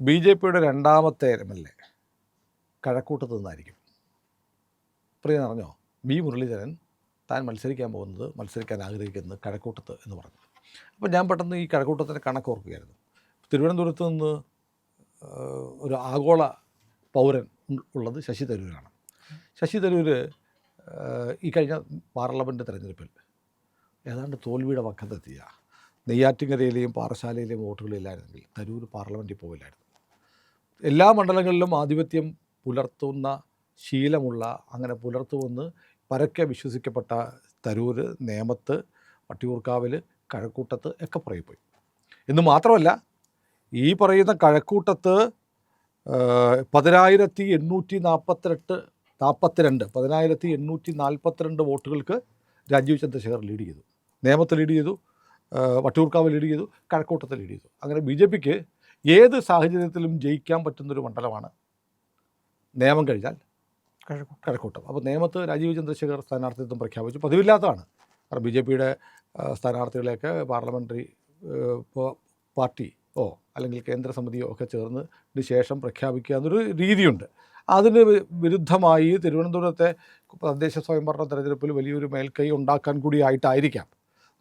B J പിയുടെ രണ്ടാമത്തെ M L A കഴക്കൂട്ടത്ത് നിന്നായിരിക്കും. പ്രിയ അറിഞ്ഞോ? ബി മുരളീധരൻ താൻ മത്സരിക്കാൻ പോകുന്നത് മത്സരിക്കാൻ ആഗ്രഹിക്കുന്നത് കഴക്കൂട്ടത്ത് എന്ന് പറഞ്ഞു. അപ്പോൾ ഞാൻ പെട്ടെന്ന് ഈ കഴക്കൂട്ടത്തിന്റെ കണക്ക് ഓർക്കുകയായിരുന്നു. തിരുവനന്തപുരത്ത് നിന്ന് ഒരു ആഗോള പൗരൻ ഉള്ളത് ശശി തരൂരാണ്. ശശി തരൂർ ഈ കഴിഞ്ഞ പാർലമെന്റ് തിരഞ്ഞെടുപ്പിൽ ഏതാണ്ട് തോൽവിയുടെ വക്കത്തെത്തിയ നെയ്യാറ്റിങ്കരയിലെയും പാറശാലയിലെയും വോട്ടുകളില്ലായിരുന്നെങ്കിൽ തരൂർ പാർലമെന്റിൽ പോകില്ലായിരുന്നു എല്ലാ മണ്ഡലങ്ങളിലും ആധിപത്യം പുലർത്തുന്ന ശീലമുള്ള അങ്ങനെ പുലർത്തുമെന്ന് പരക്കെ വിശ്വസിക്കപ്പെട്ട തരൂർ നേമത്ത് വട്ടിയൂർക്കാവിൽ കഴക്കൂട്ടത്ത് ഒക്കെ പറയിപ്പോയി എന്ന് മാത്രമല്ല ഈ പറയുന്ന കഴക്കൂട്ടത്ത് പതിനായിരത്തി എണ്ണൂറ്റി നാൽപ്പത്തിരണ്ട് നാൽപ്പത്തിരണ്ട് പതിനായിരത്തി എണ്ണൂറ്റി നാൽപ്പത്തിരണ്ട് വോട്ടുകൾക്ക് രാജീവ് ചന്ദ്രശേഖർ ലീഡ് ചെയ്തു. നേമത്ത് ലീഡ് ചെയ്തു വട്ടിയൂർക്കാവ് ലീഡ് ചെയ്തു കഴക്കൂട്ടത്ത് ലീഡ് ചെയ്തു. അങ്ങനെ ബി ജെ പിക്ക് ഏത് സാഹചര്യത്തിലും ജയിക്കാൻ പറ്റുന്നൊരു മണ്ഡലമാണ്. നിയമം കഴിഞ്ഞാൽ കഴക്കൂട്ടം. അപ്പോൾ നേമത്ത് രാജീവ് ചന്ദ്രശേഖർ സ്ഥാനാർത്ഥിത്വം പ്രഖ്യാപിച്ചു. പതിവില്ലാത്തതാണ്. കാരണം ബി ജെ പിയുടെ സ്ഥാനാർത്ഥികളെയൊക്കെ പാർലമെന്ററി പാർട്ടി ഓ അല്ലെങ്കിൽ കേന്ദ്ര സമിതിയോ ഒക്കെ ചേർന്ന് ശേഷം പ്രഖ്യാപിക്കുക എന്നൊരു രീതിയുണ്ട്. അതിന് വിരുദ്ധമായി തിരുവനന്തപുരത്തെ തദ്ദേശ സ്വയംഭരണ തെരഞ്ഞെടുപ്പിൽ വലിയൊരു മേൽക്കൈ ഉണ്ടാക്കാൻ കൂടിയായിട്ടായിരിക്കാം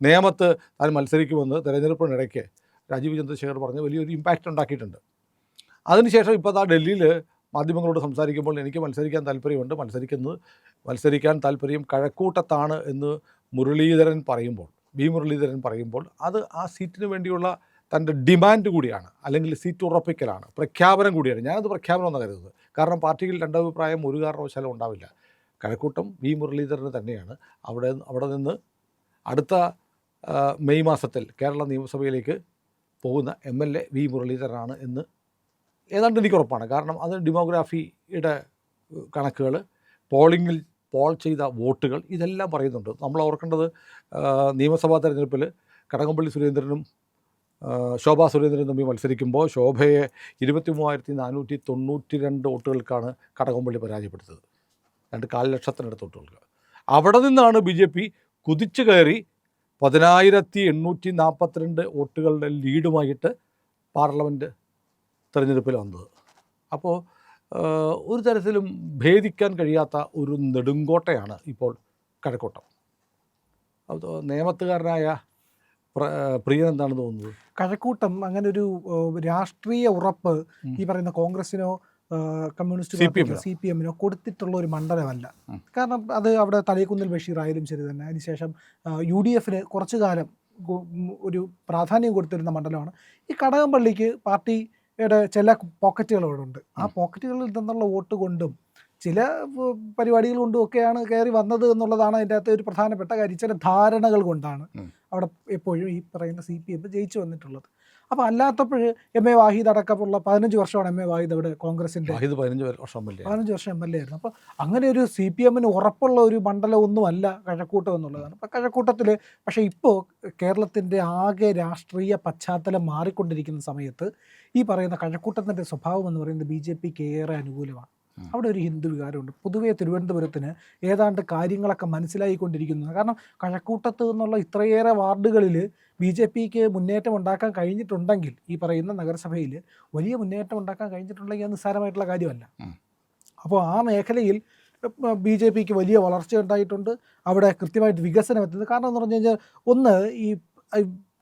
നിയമത്ത് താൻ മത്സരിക്കുമെന്ന് തെരഞ്ഞെടുപ്പിനിടയ്ക്ക് രാജീവ് ചന്ദ്രശേഖർ പറഞ്ഞ് വലിയൊരു ഇമ്പാക്റ്റ് ഉണ്ടാക്കിയിട്ടുണ്ട്. അതിനുശേഷം ഇപ്പോൾ ആ ഡൽഹിയിൽ മാധ്യമങ്ങളോട് സംസാരിക്കുമ്പോൾ എനിക്ക് മത്സരിക്കാൻ താല്പര്യമുണ്ട്. മത്സരിക്കുന്നത് മത്സരിക്കാൻ താല്പര്യം കഴക്കൂട്ടത്താണ് എന്ന് മുരളീധരൻ പറയുമ്പോൾ ബി മുരളീധരൻ പറയുമ്പോൾ അത് ആ സീറ്റിന് വേണ്ടിയുള്ള തന്റെ ഡിമാൻഡ് കൂടിയാണ്. അല്ലെങ്കിൽ സീറ്റ് ഉറപ്പിക്കലാണ്. പ്രഖ്യാപനം കൂടിയാണ്. ഞാനത് പ്രഖ്യാപനം എന്ന് കരുതുന്നത്. കാരണം പാർട്ടിയിൽ രണ്ടഭിപ്രായം ഒരു കാരണവശാലും ഉണ്ടാവില്ല. കഴക്കൂട്ടം വി മുരളീധരന് തന്നെയാണ്. അവിടെ അവിടെ നിന്ന് അടുത്ത മെയ് മാസത്തിൽ കേരള നിയമസഭയിലേക്ക് പോകുന്ന എം എൽ എ വി മുരളീധരനാണ് എന്ന് ഏതാണ്ട് എനിക്ക് ഉറപ്പാണ് കാരണം അത് ഡെമോഗ്രാഫിയുടെ കണക്കുകൾ പോളിങ്ങിൽ പോൾ ചെയ്ത വോട്ടുകൾ ഇതെല്ലാം പറയുന്നുണ്ട്. നമ്മൾ ഓർക്കേണ്ടത് നിയമസഭാ തെരഞ്ഞെടുപ്പിൽ കടകംപള്ളി സുരേന്ദ്രനും ശോഭ സുരേന്ദ്രനും തമ്മിൽ മത്സരിക്കുമ്പോൾ ശോഭയെ ഇരുപത്തി മൂവായിരത്തി നാനൂറ്റി തൊണ്ണൂറ്റി രണ്ട് വോട്ടുകൾക്കാണ് കടകംപള്ളി പരാജയപ്പെടുത്തത് രണ്ട് കാൽ ലക്ഷത്തിനടുത്ത് വോട്ടുകൾക്ക് അവിടെ നിന്നാണ് ബി ജെ പി കുതിച്ചു കയറി പതിനായിരത്തി എണ്ണൂറ്റി നാൽപ്പത്തിരണ്ട് വോട്ടുകളുടെ ലീഡുമായിട്ട് പാർലമെന്റ് തെരഞ്ഞെടുപ്പിൽ വന്നത്. അപ്പോൾ ഒരു തരത്തിലും ഭേദിക്കാൻ കഴിയാത്ത ഒരു നെടുങ്കോട്ടയാണ് ഇപ്പോൾ കഴക്കൂട്ടം. അത് നിയമത്തുകാരനായ പ്ര- പ്രിയൻ എന്താണ് തോന്നുന്നത്? കഴക്കൂട്ടം അങ്ങനെ ഒരു രാഷ്ട്രീയ ഉറപ്പ് ഈ പറയുന്ന കോൺഗ്രസിനോ കമ്മ്യൂണിസ്റ്റ് പാർട്ടിക്കോ? സി പി എമ്മിനോ കൊടുത്തിട്ടുള്ള ഒരു മണ്ഡലമല്ല. കാരണം അത് അവിടെ തലേക്കുന്നിൽ ബഷീർ ആയാലും ശരി തന്നെ. അതിനുശേഷം യു ഡി എഫിന് കുറച്ചു കാലം ഒരു പ്രാധാന്യം കൊടുത്തിരുന്ന മണ്ഡലമാണ്. ഈ കടകംപള്ളിക്ക് പാർട്ടിയുടെ ചില പോക്കറ്റുകൾ അവിടെ ഉണ്ട്. ആ പോക്കറ്റുകളിൽ നിന്നുള്ള വോട്ട് കൊണ്ടും ചില പരിപാടികൾ കൊണ്ടും ഒക്കെയാണ് കയറി വന്നത് എന്നുള്ളതാണ് അതിന്റെ അകത്ത് ഒരു പ്രധാനപ്പെട്ട കാര്യം. ചില ധാരണകൾ കൊണ്ടാണ് അവിടെ എപ്പോഴും ഈ പറയുന്ന സി പി എം ജയിച്ചു വന്നിട്ടുള്ളത്. അപ്പോൾ അല്ലാത്തപ്പോൾ എം എ വാഹിദ് അടക്കമുള്ള പതിനഞ്ച് വർഷമാണ് എം എ വാഹിദ് അവിടെ കോൺഗ്രസിന്റെ വാഹിദ് പതിനഞ്ച് വർഷം പതിനഞ്ച് വർഷം എം എൽ എ ആയിരുന്നു. അപ്പോൾ അങ്ങനെ ഒരു സി പി എമ്മിന് ഉറപ്പുള്ള ഒരു മണ്ഡലം ഒന്നുമല്ല കഴക്കൂട്ടം എന്നുള്ളതാണ്. അപ്പോൾ കഴക്കൂട്ടത്തിൽ പക്ഷേ ഇപ്പോൾ കേരളത്തിന്റെ ആകെ രാഷ്ട്രീയ പശ്ചാത്തലം മാറിക്കൊണ്ടിരിക്കുന്ന സമയത്ത് ഈ പറയുന്ന കഴക്കൂട്ടത്തിന്റെ സ്വഭാവം എന്ന് പറയുന്നത് ബി ജെ പിക്ക് ഏറെ അനുകൂലമാണ്. അവിടെ ഒരു ഹിന്ദു വികാരമുണ്ട്. പൊതുവേ തിരുവനന്തപുരത്തിന് ഏതാണ്ട് കാര്യങ്ങളൊക്കെ മനസ്സിലായിക്കൊണ്ടിരിക്കുന്നത് കാരണം കഴക്കൂട്ടത്ത് നിന്നുള്ള ഇത്രയേറെ വാർഡുകളിൽ ബി ജെ പിക്ക് മുന്നേറ്റം ഉണ്ടാക്കാൻ കഴിഞ്ഞിട്ടുണ്ടെങ്കിൽ ഈ പറയുന്ന നഗരസഭയിൽ വലിയ മുന്നേറ്റം ഉണ്ടാക്കാൻ കഴിഞ്ഞിട്ടുണ്ടെങ്കിൽ അത് നിസ്സാരമായിട്ടുള്ള കാര്യമല്ല. അപ്പോൾ ആ മേഖലയിൽ ബി ജെ പിക്ക് വലിയ വളർച്ച ഉണ്ടായിട്ടുണ്ട്. അവിടെ കൃത്യമായിട്ട് വികസനം എത്തുന്നത് കാരണം എന്ന് പറഞ്ഞു കഴിഞ്ഞാൽ ഒന്ന് ഈ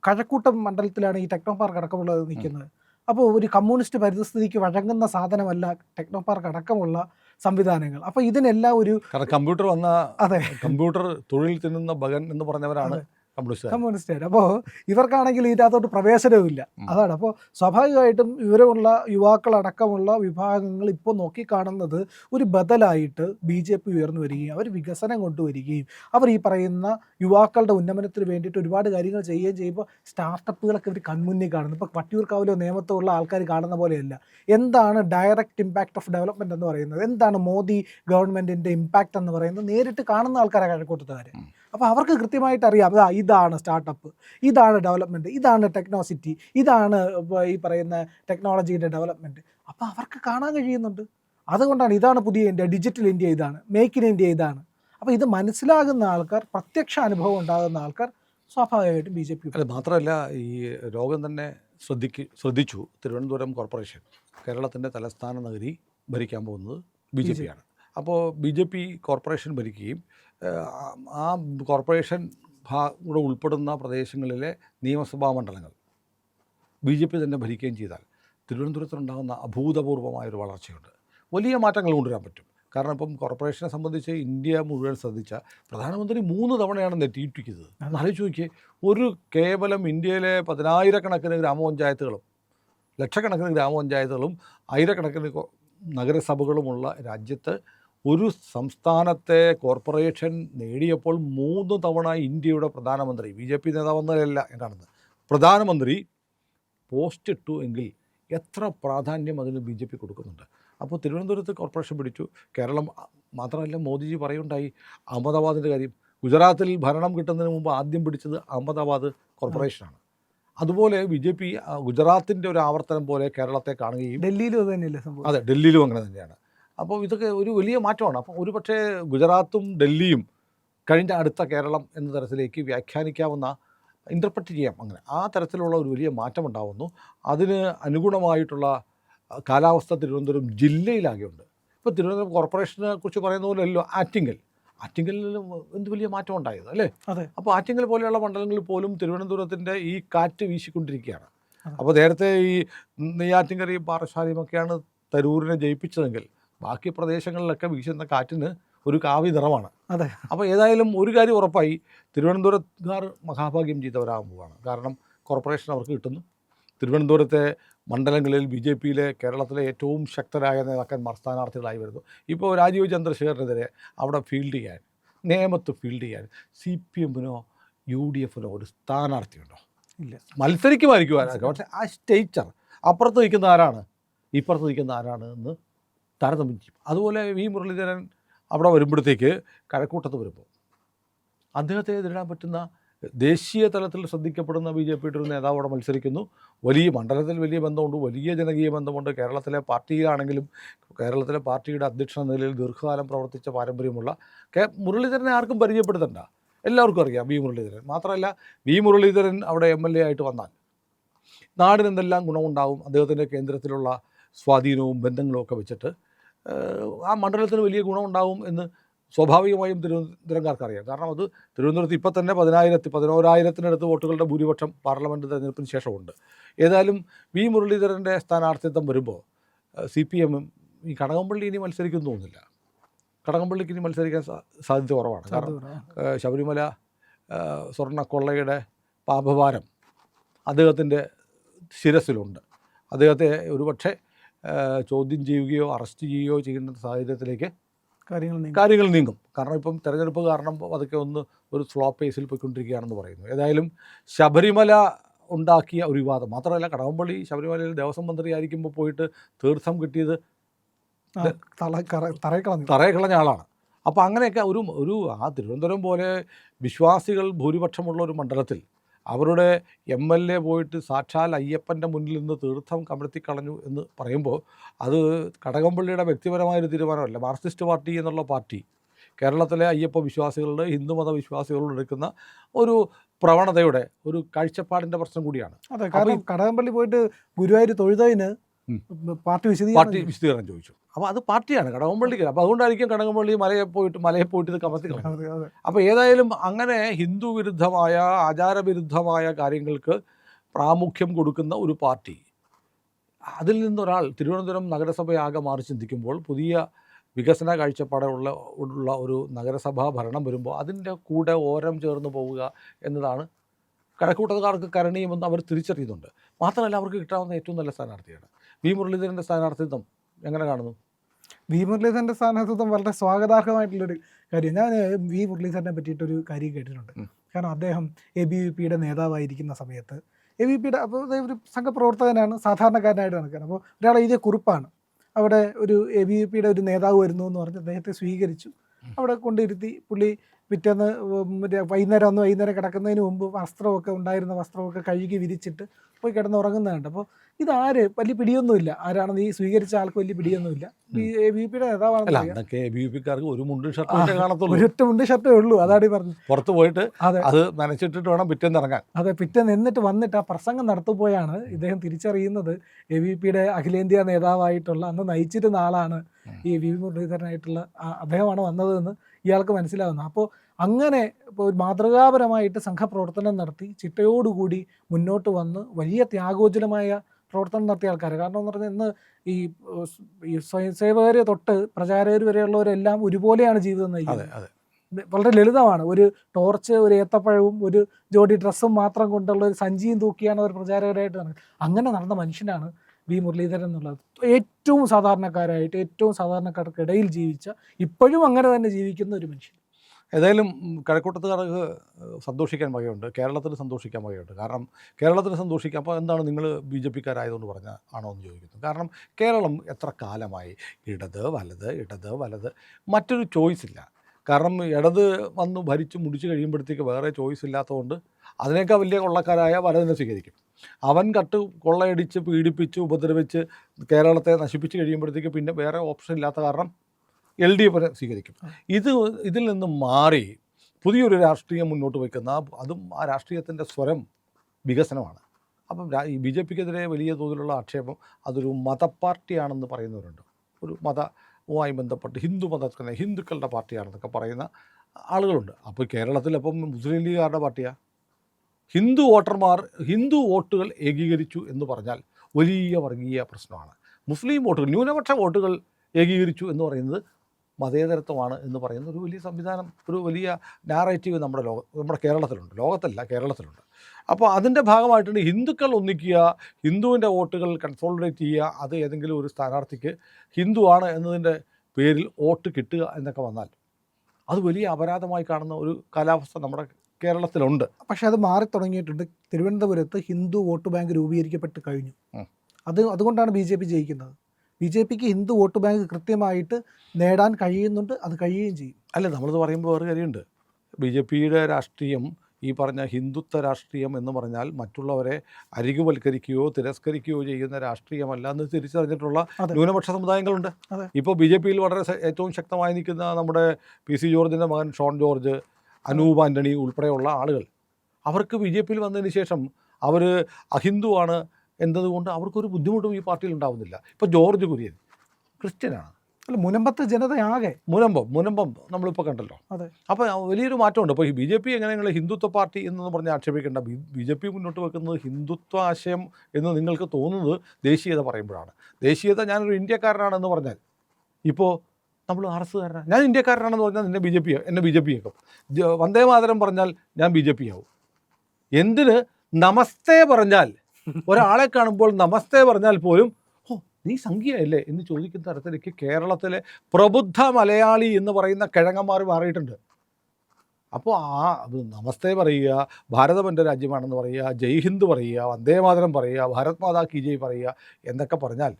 കഴക്കൂട്ടം മണ്ഡലത്തിലാണ് ഈ ടെക്നോ പാർക്ക് അടക്കമുള്ളത് നിൽക്കുന്നത്. അപ്പോൾ ഒരു കമ്മ്യൂണിസ്റ്റ് പരിസ്ഥിതിക്ക് വഴങ്ങുന്ന സാധനമല്ല ടെക്നോ പാർക്ക് അടക്കമുള്ള സംവിധാനങ്ങൾ. അപ്പോൾ ഇതിനെല്ലാം ഒരു കമ്പ്യൂട്ടർ വന്ന അതെ. കമ്പ്യൂട്ടർ തൊഴിൽ തിന്നുന്ന ഭഗൻ എന്ന് പറഞ്ഞവരാണ് കമ്മ്യൂണിസ്റ്റുകാർ. അപ്പോൾ ഇവർക്കാണെങ്കിൽ ഇതിനകത്തോട്ട് പ്രവേശനവുമില്ല. അതാണ്. അപ്പോൾ സ്വാഭാവികമായിട്ടും വിവരമുള്ള യുവാക്കളടക്കമുള്ള വിഭാഗങ്ങൾ ഇപ്പോൾ നോക്കിക്കാണുന്നത് ഒരു ബദലായിട്ട് ബി ജെ പി ഉയർന്നു വരികയും അവർ വികസനം കൊണ്ടുവരികയും അവർ ഈ പറയുന്ന യുവാക്കളുടെ ഉന്നമനത്തിന് വേണ്ടിയിട്ട് ഒരുപാട് കാര്യങ്ങൾ ചെയ്യുകയും ചെയ്യുമ്പോൾ സ്റ്റാർട്ടപ്പുകളൊക്കെ ഇവർ കൺമുന്നിൽ കാണുന്നു. ഇപ്പോൾ വട്ടിയൂർക്കാവിലോ നിയമത്തോ ഉള്ള ആൾക്കാർ കാണുന്ന പോലെയല്ല. എന്താണ് ഡയറക്റ്റ് ഇമ്പാക്റ്റ് ഓഫ് ഡെവലപ്മെന്റ് എന്ന് പറയുന്നത്? എന്താണ് മോദി ഗവൺമെന്റിന്റെ ഇമ്പാക്റ്റ് എന്ന് പറയുന്നത്? നേരിട്ട് കാണുന്ന ആൾക്കാരാണ് കഴക്കൂട്ടത്തുകാർ. അപ്പോൾ അവർക്ക് കൃത്യമായിട്ട് അറിയാം. അതാ ഇതാണ് സ്റ്റാർട്ടപ്പ് ഇതാണ് ഡെവലപ്മെന്റ് ഇതാണ് ടെക്നോസിറ്റി ഇതാണ് ഈ പറയുന്ന ടെക്നോളജിയുടെ ഡെവലപ്മെന്റ് അപ്പോൾ അവർക്ക് കാണാൻ കഴിയുന്നുണ്ട്. അതുകൊണ്ടാണ് ഇതാണ് പുതിയ ഇന്ത്യ ഡിജിറ്റൽ ഇന്ത്യ ഇതാണ് മേക്ക് ഇൻ ഇന്ത്യ ഇതാണ്. അപ്പോൾ ഇത് മനസ്സിലാകുന്ന ആൾക്കാർ പ്രത്യക്ഷ അനുഭവം ഉണ്ടാകുന്ന ആൾക്കാർ സ്വാഭാവികമായിട്ടും ബി ജെ പി അല്ല മാത്രമല്ല ഈ രോഗം തന്നെ ശ്രദ്ധിക്ക് ശ്രദ്ധിച്ചു. തിരുവനന്തപുരം കോർപ്പറേഷൻ കേരളത്തിന്റെ തലസ്ഥാന നഗരി ഭരിക്കാൻ പോകുന്നത് ബി ജെ പി ആണ്. അപ്പോൾ ബി ജെ പി കോർപ്പറേഷൻ ഭരിക്കുകയും ആ- കോർപ്പറേഷൻ ഭാ കൂടെ ഉൾപ്പെടുന്ന പ്രദേശങ്ങളിലെ നിയമസഭാ മണ്ഡലങ്ങൾ ബി ജെ പി തന്നെ ഭരിക്കുകയും ചെയ്താൽ തിരുവനന്തപുരത്തുണ്ടാകുന്ന അഭൂതപൂർവമായൊരു വളർച്ചയുണ്ട്. വലിയ മാറ്റങ്ങൾ കൊണ്ടുവരാൻ പറ്റും. കാരണം ഇപ്പം കോർപ്പറേഷനെ സംബന്ധിച്ച് ഇന്ത്യ മുഴുവൻ ശ്രദ്ധിച്ച പ്രധാനമന്ത്രി മൂന്ന് തവണയാണ് നെറ്റിയിട്ടിക്കുന്നത് ആലോചിച്ച് നോക്കിയേ ഒരു കേവലം ഇന്ത്യയിലെ പതിനായിരക്കണക്കിന് ഗ്രാമപഞ്ചായത്തുകളും ലക്ഷക്കണക്കിന് ഗ്രാമപഞ്ചായത്തുകളും ആയിരക്കണക്കിന് നഗരസഭകളുമുള്ള രാജ്യത്ത് ഒരു സംസ്ഥാനത്തെ കോർപ്പറേഷൻ നേടിയപ്പോൾ മൂന്ന് തവണ ഇന്ത്യയുടെ പ്രധാനമന്ത്രി. ബി ജെ പി നേതാവെന്നല്ല ഞാൻ കാണുന്നത്. പ്രധാനമന്ത്രി പോസ്റ്റ് ഇട്ടു എങ്കിൽ എത്ര പ്രാധാന്യം അതിന് ബി ജെ പി കൊടുക്കുന്നുണ്ട്? അപ്പോൾ തിരുവനന്തപുരത്ത് കോർപ്പറേഷൻ പിടിച്ചു. കേരളം മാത്രമല്ല മോദിജി പറയുണ്ടായി അഹമ്മദാബാദിന്റെ കാര്യം. ഗുജറാത്തിൽ ഭരണം കിട്ടുന്നതിന് മുമ്പ് ആദ്യം പിടിച്ചത് അഹമ്മദാബാദ് കോർപ്പറേഷനാണ്. അതുപോലെ ബി ജെ പി ഗുജറാത്തിന്റെ ഒരു ആവർത്തനം പോലെ കേരളത്തെ കാണുകയും ഡൽഹിയിലും അത് തന്നെയല്ലേ സംഭവം? അതെ ഡൽഹിയിലും അങ്ങനെ തന്നെയാണ്. അപ്പോൾ ഇതൊക്കെ ഒരു വലിയ മാറ്റമാണ്. അപ്പോൾ ഒരു പക്ഷേ ഗുജറാത്തും ഡൽഹിയും കഴിഞ്ഞ അടുത്ത കേരളം എന്ന തരത്തിലേക്ക് വ്യാഖ്യാനിക്കാവുന്ന ഇന്റർപ്രറ്റ് ചെയ്യാം അങ്ങനെ. ആ തരത്തിലുള്ള ഒരു വലിയ മാറ്റം ഉണ്ടാവുന്നു. അതിന് അനുഗുണമായിട്ടുള്ള കാലാവസ്ഥ തിരുവനന്തപുരം ജില്ലയിലാകെ ഉണ്ട് ഇപ്പോൾ തിരുവനന്തപുരം കോർപ്പറേഷനെ കുറിച്ച് പറയുന്ന പോലെയല്ലോ ആറ്റിങ്ങൽ. ആറ്റിങ്ങലിൽ എന്ത് വലിയ മാറ്റം ഉണ്ടായത് അല്ലേ? അതെ. അപ്പോൾ ആറ്റിങ്ങൽ പോലെയുള്ള മണ്ഡലങ്ങളിൽ പോലും തിരുവനന്തപുരത്തിന്റെ ഈ കാറ്റ് വീശിക്കൊണ്ടിരിക്കുകയാണ്. അപ്പോൾ നേരത്തെ ഈ നെയ്യാറ്റിൻകരയും പാറശാലയും ഒക്കെയാണ് തരൂരിനെ ജയിപ്പിച്ചതെങ്കിൽ ബാക്കി പ്രദേശങ്ങളിലൊക്കെ വീശുന്ന കാറ്റിന് ഒരു കാവി നിറമാണ്. അതെ. അപ്പോൾ ഏതായാലും ഒരു കാര്യം ഉറപ്പായി തിരുവനന്തപുരത്തുകാർ മഹാഭാഗ്യം ചെയ്തവരാകാൻ പോവുകയാണ് കാരണം കോർപ്പറേഷൻ അവർക്ക് കിട്ടുന്നു. തിരുവനന്തപുരത്തെ മണ്ഡലങ്ങളിൽ ബി ജെ പിയിലെ കേരളത്തിലെ ഏറ്റവും ശക്തരായ നേതാക്കന്മാർ സ്ഥാനാർത്ഥികളായി വരുന്നു. ഇപ്പോൾ രാജീവ് ചന്ദ്രശേഖരനെതിരെ അവിടെ ഫീൽഡ് ചെയ്യാൻ നേമത്ത് ഫീൽഡ് ചെയ്യാൻ സി പി എമ്മിനോ യു ഡി എഫിനോ ഒരു സ്ഥാനാർത്ഥിയുണ്ടോ? ഇല്ല. മത്സരിക്കുമായിരിക്കും ആരൊക്കെ പക്ഷേ ആ സ്റ്റേച്ചർ അപ്പുറത്ത് നിൽക്കുന്ന ആരാണ്? ഇപ്പുറത്ത് നിൽക്കുന്ന ആരാണ് എന്ന് താരതമ്യം ചെയ്യും. അതുപോലെ വി മുരളീധരൻ അവിടെ വരുമ്പോഴത്തേക്ക് കഴക്കൂട്ടത്ത് വരുമ്പോൾ അദ്ദേഹത്തെ എതിരിടാൻ പറ്റുന്ന ദേശീയ തലത്തിൽ ശ്രദ്ധിക്കപ്പെടുന്ന ബി ജെ പിയുടെ ഒരു നേതാവ് അവിടെ മത്സരിക്കുന്നു. വലിയ മണ്ഡലത്തിൽ വലിയ ബന്ധമുണ്ട്. വലിയ ജനകീയ ബന്ധമുണ്ട്. കേരളത്തിലെ പാർട്ടിയിലാണെങ്കിലും കേരളത്തിലെ പാർട്ടിയുടെ അധ്യക്ഷ എന്ന നിലയിൽ ദീർഘകാലം പ്രവർത്തിച്ച പാരമ്പര്യമുള്ള കെ മുരളീധരനെ ആർക്കും പരിചയപ്പെടുത്തണ്ട. എല്ലാവർക്കും അറിയാം വി മുരളീധരൻ. മാത്രമല്ല വി മുരളീധരൻ അവിടെ എം എൽ എ ആയിട്ട് വന്നാൽ നാടിനെന്തെല്ലാം ഗുണമുണ്ടാവും? അദ്ദേഹത്തിന്റെ കേന്ദ്രത്തിലുള്ള സ്വാധീനവും ബന്ധങ്ങളും ഒക്കെ വെച്ചിട്ട് ആ മണ്ഡലത്തിന് വലിയ ഗുണമുണ്ടാവും എന്ന് സ്വാഭാവികമായും തിരുവനന്തപുരംകാർക്ക് അറിയാം കാരണം അത് തിരുവനന്തപുരത്ത് ഇപ്പം തന്നെ പതിനായിരത്തി പതിനോരായിരത്തിനടുത്ത് വോട്ടുകളുടെ ഭൂരിപക്ഷം പാർലമെന്റ് തെരഞ്ഞെടുപ്പിന് ശേഷമുണ്ട്. ഏതായാലും വി. മുരളീധരന്റെ സ്ഥാനാർത്ഥിത്വം വരുമ്പോൾ സി പി എമ്മും ഈ കടകംപള്ളി ഇനി മത്സരിക്കുമെന്ന് തോന്നുന്നില്ല. കടകംപള്ളിക്ക് ഇനി മത്സരിക്കാൻ സാധ്യത കുറവാണ്. കാരണം ശബരിമല സ്വർണക്കൊള്ളയുടെ സ്വർണക്കൊള്ളയുടെ പാപഭാരം അദ്ദേഹത്തിന്റെ ശിരസിലുണ്ട് അദ്ദേഹത്തെ ഒരുപക്ഷെ ചോദ്യം ചെയ്യുകയോ അറസ്റ്റ് ചെയ്യുകയോ ചെയ്യുന്ന സാഹചര്യത്തിലേക്ക് കാര്യങ്ങൾ. കാര്യങ്ങൾ നീങ്ങും. കാരണം ഇപ്പം തെരഞ്ഞെടുപ്പ് കാരണം അതൊക്കെ ഒന്ന് ഒരു സ്ലോ പേസിൽ പോയിക്കൊണ്ടിരിക്കുകയാണെന്ന് പറയുന്നു. ഏതായാലും ശബരിമല ഉണ്ടാക്കിയ ഒരു വിവാദം. മാത്രമല്ല കടകംപള്ളി ശബരിമലയിൽ ദേവസ്വം മന്ത്രി ആയിരിക്കുമ്പോൾ പോയിട്ട് തീർത്ഥം കിട്ടിയത് തറയക്കളഞ്ഞ തറയെ കളഞ്ഞ. ആളാണ്. അപ്പോൾ അങ്ങനെയൊക്കെ ഒരു ഒരു ആ തിരുവനന്തപുരം പോലെ വിശ്വാസികൾ ഭൂരിപക്ഷമുള്ള ഒരു മണ്ഡലത്തിൽ അവരുടെ എം എൽ എ പോയിട്ട് സാക്ഷാൽ അയ്യപ്പന്റെ മുന്നിൽ നിന്ന് തീർത്ഥം കമഴ്ത്തി കളഞ്ഞു എന്ന് പറയുമ്പോൾ അത് കടകംപള്ളിയുടെ വ്യക്തിപരമായൊരു തീരുമാനമല്ല മാർക്സിസ്റ്റ് പാർട്ടി എന്നുള്ള പാർട്ടി കേരളത്തിലെ അയ്യപ്പ വിശ്വാസികളുടെ ഹിന്ദുമത വിശ്വാസികളോട് എടുക്കുന്ന ഒരു പ്രവണതയുടെ ഒരു കാഴ്ചപ്പാടിന്റെ പ്രശ്നം കൂടിയാണ് അതെ കാരണം കടകംപള്ളി പോയിട്ട് ഗുരുവായൂർ തൊഴുതതിന്. പാർട്ടി പാർട്ടി വിശദീകരണം വിശദീകരണം ചോദിച്ചു. അപ്പോൾ അത് പാർട്ടിയാണ് കടകംപള്ളിക്ക് അപ്പോൾ അതുകൊണ്ടായിരിക്കും കടകംപള്ളി മലയെ പോയിട്ട് മലയെ പോയിട്ട് ഇത് അതെ. അപ്പോൾ ഏതായാലും അങ്ങനെ ഹിന്ദു വിരുദ്ധമായ ആചാരവിരുദ്ധമായ കാര്യങ്ങൾക്ക് പ്രാമുഖ്യം കൊടുക്കുന്ന ഒരു പാർട്ടി. അതിൽ നിന്നൊരാൾ തിരുവനന്തപുരം നഗരസഭയാകെ മാറി ചിന്തിക്കുമ്പോൾ പുതിയ വികസന കാഴ്ചപ്പാടുള്ള ഉള്ള ഒരു നഗരസഭാ ഭരണം വരുമ്പോൾ അതിന്റെ കൂടെ ഓരം ചേർന്ന് പോവുക എന്നതാണ് കഴക്കൂട്ടക്കാർക്ക് കരണീയമെന്ന് അവർ തിരിച്ചറിയുന്നുണ്ട്. മാത്രമല്ല അവർക്ക് കിട്ടാവുന്ന ഏറ്റവും നല്ല സ്ഥാനാർത്ഥിയാണ്. വി മുരളീധരന്റെ സ്ഥാനാർത്ഥിത്വം എങ്ങനെ കാണുന്നു? വി മുരളീധരന്റെ സ്ഥാനാർത്ഥിത്വം വളരെ സ്വാഗതാർഹമായിട്ടുള്ളൊരു കാര്യം. ഞാൻ വി മുരളീധരനെ പറ്റിയിട്ടൊരു കാര്യം കേട്ടിട്ടുണ്ട്. കാരണം അദ്ദേഹം എ ബി വി പിയുടെ നേതാവായിരിക്കുന്ന സമയത്ത് എ ബി പിയുടെ അപ്പോൾ ഒരു സംഘപ്രവർത്തകനാണ് സാധാരണക്കാരനായിട്ട് നടക്കുന്നത് അപ്പോൾ ഒരാൾ എഴുതിയ കുറിപ്പാണ്. അവിടെ ഒരു എ ബി വി പിയുടെ ഒരു നേതാവ് വരുന്നു എന്ന് പറഞ്ഞ് അദ്ദേഹത്തെ സ്വീകരിച്ചു. അവിടെ കൊണ്ടിരുത്തി പുള്ളി പിറ്റേന്ന് മറ്റേ വൈകുന്നേരം ഒന്ന് വൈകുന്നേരം കിടക്കുന്നതിന് മുമ്പ് വസ്ത്രമൊക്കെ ഉണ്ടായിരുന്ന വസ്ത്രമൊക്കെ കഴുകി വിരിച്ചിട്ട് പോയി കിടന്ന് ഉറങ്ങുന്നുണ്ട് അപ്പോൾ ഇതാര് വലിയ പിടിയൊന്നുമില്ല. ആരാണെന്ന് ഈ സ്വീകരിച്ച ആൾക്ക് വലിയ പിടിയൊന്നുമില്ല. എ ബി പിയുടെ നേതാവാണ് ബി ഒരു മുണ്ടും ഷർട്ടും കാണത്തുള്ളൂ. ഒരൊറ്റ മുണ്ട് ഷർട്ടേ ഉള്ളൂ. അതാണ് ഈ പറഞ്ഞത്. പുറത്ത് പോയിട്ട് അതെ. അത് നനച്ചിട്ടിട്ട് വേണം പിറ്റേന്ന് ഇറങ്ങാൻ. അതെ പിറ്റേന്ന് എന്നിട്ട് വന്നിട്ട് ആ പ്രസംഗം നടത്തുമ്പോഴാണ് ഇദ്ദേഹം തിരിച്ചറിയുന്നത് എ വി പിയുടെ അഖിലേന്ത്യാ നേതാവായിട്ടുള്ള അന്ന് നയിച്ചിരുന്ന ആളാണ് ഈ വി വി മുരളീധരനായിട്ടുള്ള അദ്ദേഹമാണ് വന്നതെന്ന് ഇയാൾക്ക് മനസ്സിലാവുന്നത് അപ്പോൾ അങ്ങനെ ഇപ്പോൾ ഒരു മാതൃകാപരമായിട്ട് സംഘപ്രവർത്തനം നടത്തി ചിട്ടയോടുകൂടി മുന്നോട്ട് വന്ന് വലിയ ത്യാഗോജ്വലമായ പ്രവർത്തനം നടത്തിയ ആൾക്കാർ കാരണം എന്ന് പറഞ്ഞാൽ ഇന്ന് ഈ സ്വയംസേവകർ തൊട്ട് പ്രചാരകർ വരെയുള്ളവരെല്ലാം ഒരുപോലെയാണ് ജീവിതം നയിക്കുന്നത്. വളരെ ലളിതമാണ്. ഒരു ടോർച്ച് ഒരു ഏത്തപ്പഴവും ഒരു ജോഡി ഡ്രസ്സും മാത്രം കൊണ്ടുള്ള ഒരു സഞ്ചിയും തൂക്കിയാണ് അവർ പ്രചാരകരായിട്ട് നടക്കുന്നത്. അങ്ങനെ നടന്ന മനുഷ്യനാണ് വി. മുരളീധരൻ എന്നുള്ളത്. ഏറ്റവും സാധാരണക്കാരായിട്ട് ഏറ്റവും സാധാരണക്കാർക്കിടയിൽ ജീവിച്ച ഇപ്പോഴും അങ്ങനെ തന്നെ ജീവിക്കുന്ന ഒരു മനുഷ്യൻ. ഏതായാലും കഴക്കൂട്ടത്തുകാർക്ക് സന്തോഷിക്കാൻ വകയുണ്ട്. കേരളത്തിൽ സന്തോഷിക്കാൻ വകയുണ്ട്. കാരണം കേരളത്തിൽ സന്തോഷിക്കാൻ അപ്പോൾ എന്താണ് നിങ്ങൾ ബി ജെ പിക്കാരായതുകൊണ്ട് പറഞ്ഞ ആണോ എന്ന് ചോദിക്കുന്നത് കാരണം കേരളം എത്ര കാലമായി ഇടത് വലത് ഇടത് വലത് മറ്റൊരു ചോയ്സ് ഇല്ല. കാരണം ഇടത് വന്ന് ഭരിച്ച് മുടിച്ച് കഴിയുമ്പോഴത്തേക്ക് വേറെ ചോയ്സ് ഇല്ലാത്തതുകൊണ്ട് അതിനേക്കാൾ വലിയ കൊള്ളക്കാരായ വലതിനെ സ്വീകരിക്കും. അവൻ കട്ട് കൊള്ളയടിച്ച് പീഡിപ്പിച്ച് ഉപദ്രവിച്ച് കേരളത്തെ നശിപ്പിച്ച് കഴിയുമ്പോഴത്തേക്ക് പിന്നെ വേറെ ഓപ്ഷൻ ഇല്ലാത്ത കാരണം എൽ ഡി എഫിനെ സ്വീകരിക്കും ഇത് ഇതിൽ നിന്ന് മാറി പുതിയൊരു രാഷ്ട്രീയം മുന്നോട്ട് വയ്ക്കുന്ന അതും ആ രാഷ്ട്രീയത്തിന്റെ സ്വരം വികസനമാണ്. അപ്പം ഈ ബി ജെ പിക്കെതിരെ വലിയ തോതിലുള്ള ആക്ഷേപം അതൊരു മതപ്പാർട്ടിയാണെന്ന് പറയുന്നവരുണ്ട്. ഒരു മതവുമായി ബന്ധപ്പെട്ട് ഹിന്ദു മതത്തിന് ഹിന്ദുക്കളുടെ പാർട്ടിയാണെന്നൊക്കെ പറയുന്ന ആളുകളുണ്ട്. അപ്പോൾ കേരളത്തിൽ അപ്പം മുസ്ലിം ലീഗുകാരുടെ പാർട്ടിയാണ് ഹിന്ദു വോട്ടർമാർ ഹിന്ദു വോട്ടുകൾ ഏകീകരിച്ചു എന്ന് പറഞ്ഞാൽ വലിയ വർഗീയ പ്രശ്നമാണ്. മുസ്ലിം വോട്ടുകൾ ന്യൂനപക്ഷ വോട്ടുകൾ ഏകീകരിച്ചു എന്ന് പറയുന്നത് മതേതരത്വമാണ് എന്ന് പറയുന്ന ഒരു വലിയ സംവിധാനം ഒരു വലിയ നാറേറ്റീവ് നമ്മുടെ ലോക നമ്മുടെ കേരളത്തിലുണ്ട്. ലോകത്തല്ല കേരളത്തിലുണ്ട്. അപ്പോൾ അതിന്റെ ഭാഗമായിട്ടാണ് ഹിന്ദുക്കൾ ഒന്നിക്കുക ഹിന്ദുവിന്റെ വോട്ടുകൾ കൺസോളിഡേറ്റ് ചെയ്യുക അത് ഏതെങ്കിലും ഒരു സ്ഥാനാർത്ഥിക്ക് ഹിന്ദുവാണ് എന്നതിന്റെ പേരിൽ വോട്ട് കിട്ടുക എന്നൊക്കെ വന്നാൽ അത് വലിയ അപരാധമായി കാണുന്ന ഒരു കാലാവസ്ഥ നമ്മുടെ കേരളത്തിലുണ്ട്. പക്ഷെ അത് മാറി തുടങ്ങിയിട്ടുണ്ട്. തിരുവനന്തപുരത്ത് ഹിന്ദു വോട്ട് ബാങ്ക് രൂപീകരിക്കപ്പെട്ട് കഴിഞ്ഞു. അത് അതുകൊണ്ടാണ് ബി ജെ പി ജയിക്കുന്നത്. ബി ജെ പിക്ക് ഹിന്ദു വോട്ട് ബാങ്ക് കൃത്യമായിട്ട് നേടാൻ കഴിയുന്നുണ്ട് അത് കഴിയുകയും ചെയ്യും. അല്ല നമ്മളിത് പറയുമ്പോൾ വേറെ കാര്യമുണ്ട്. ബി ജെ പിയുടെ രാഷ്ട്രീയം ഈ പറഞ്ഞ ഹിന്ദുത്വ രാഷ്ട്രീയം എന്ന് പറഞ്ഞാൽ മറ്റുള്ളവരെ അരികുവൽക്കരിക്കുകയോ തിരസ്കരിക്കുകയോ ചെയ്യുന്ന രാഷ്ട്രീയമല്ല എന്ന് തിരിച്ചറിഞ്ഞിട്ടുള്ള ന്യൂനപക്ഷ സമുദായങ്ങളുണ്ട്. ഇപ്പോൾ ബി ജെ പിയിൽ വളരെ ഏറ്റവും ശക്തമായി നിൽക്കുന്ന നമ്മുടെ പി സി ജോർജിന്റെ മകൻ ഷോൺ ജോർജ് അനൂപ് ആന്റണി ഉൾപ്പെടെയുള്ള ആളുകൾ. അവർക്ക് ബി ജെ പിയിൽ വന്നതിന് ശേഷം അവർ അഹിന്ദുവാണ് എന്നതുകൊണ്ട് അവർക്കൊരു ബുദ്ധിമുട്ടും ഈ പാർട്ടിയിൽ ഉണ്ടാവുന്നില്ല. ഇപ്പോൾ ജോർജ് കുര്യൻ ക്രിസ്ത്യനാണ്. അല്ല മുനമ്പത്ത് ജനതയാകെ. മുനമ്പം മുനമ്പം നമ്മളിപ്പോൾ കണ്ടല്ലോ. അതെ. അപ്പോൾ വലിയൊരു മാറ്റമുണ്ട്. അപ്പോൾ ഈ ബി ജെ പി എങ്ങനെയുള്ള ഹിന്ദുത്വ പാർട്ടി എന്ന് പറഞ്ഞ് ആക്ഷേപിക്കേണ്ട ബി ബി ജെ പി മുന്നോട്ട് വെക്കുന്നത് ഹിന്ദുത്വ ആശയം എന്ന് നിങ്ങൾക്ക് തോന്നുന്നത് ദേശീയത പറയുമ്പോഴാണ്. ദേശീയത ഞാനൊരു ഇന്ത്യക്കാരനാണെന്ന് പറഞ്ഞാൽ ഇപ്പോൾ നമ്മൾ ആർ എസ് കാരനാണ് ഞാൻ ഇന്ത്യക്കാരനാണെന്ന് പറഞ്ഞാൽ നിന്നെ ബി ജെ പി എന്നെ ബി ജെ പി ആക്കും വന്ദേ മാതരം പറഞ്ഞാൽ ഞാൻ ബി ജെ പി ആവും. എന്തിന്? നമസ്തേ പറഞ്ഞാൽ. ഒരാളെ കാണുമ്പോൾ നമസ്തേ പറഞ്ഞാൽ പോലും ഓ നീ സംഖ്യയല്ലേ എന്ന് ചോദിക്കുന്ന തരത്തിലേക്ക് കേരളത്തിലെ പ്രബുദ്ധ മലയാളി എന്ന് പറയുന്ന കിഴങ്ങന്മാർ മാറിയിട്ടുണ്ട്. അപ്പോൾ ആ നമസ്തേ പറയുക ഭാരതം എന്റെ രാജ്യമാണെന്ന് പറയുക ജയ് ഹിന്ദ് പറയുക വന്ദേ മാതരം പറയുക ഭാരത് മാതാ കി ജയ് പറയുക എന്നൊക്കെ പറഞ്ഞാൽ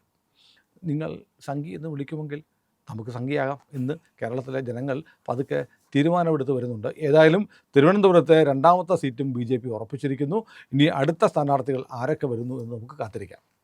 നിങ്ങൾ സംഖ്യ എന്ന് വിളിക്കുമെങ്കിൽ നമുക്ക് സംഖ്യയാകാം ഇന്ന് കേരളത്തിലെ ജനങ്ങൾ പതുക്കെ തീരുമാനമെടുത്ത് വരുന്നുണ്ട്. ഏതായാലും തിരുവനന്തപുരത്തെ രണ്ടാമത്തെ സീറ്റും ബി ഉറപ്പിച്ചിരിക്കുന്നു. ഇനി അടുത്ത സ്ഥാനാർത്ഥികൾ ആരൊക്കെ വരുന്നു എന്ന് നമുക്ക് കാത്തിരിക്കാം.